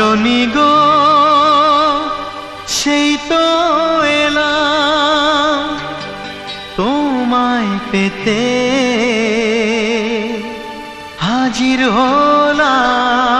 গো সেই তো এলাম তোমায় পেতে। হাজির হলাম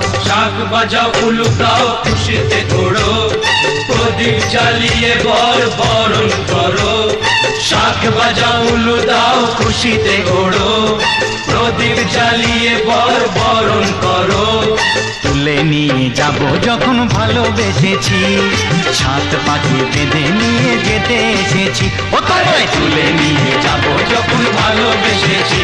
বাজাও উলুকাও খুশিতে ঘোড়ো প্রদীপ জ্বালিয়ে বর বরণ করো। শাক বাজাও উলু দাও খুশিতে ঘোড়ো প্রদীপ জ্বালিয়ে বর বরণ করো। তুলে নিয়ে যাব যখন ভালোবেসেছি। সাত পাখি বেঁধে নিয়ে যেতে এসেছি। ও তুলে নিয়ে যাব যখন ভালোবেসেছি।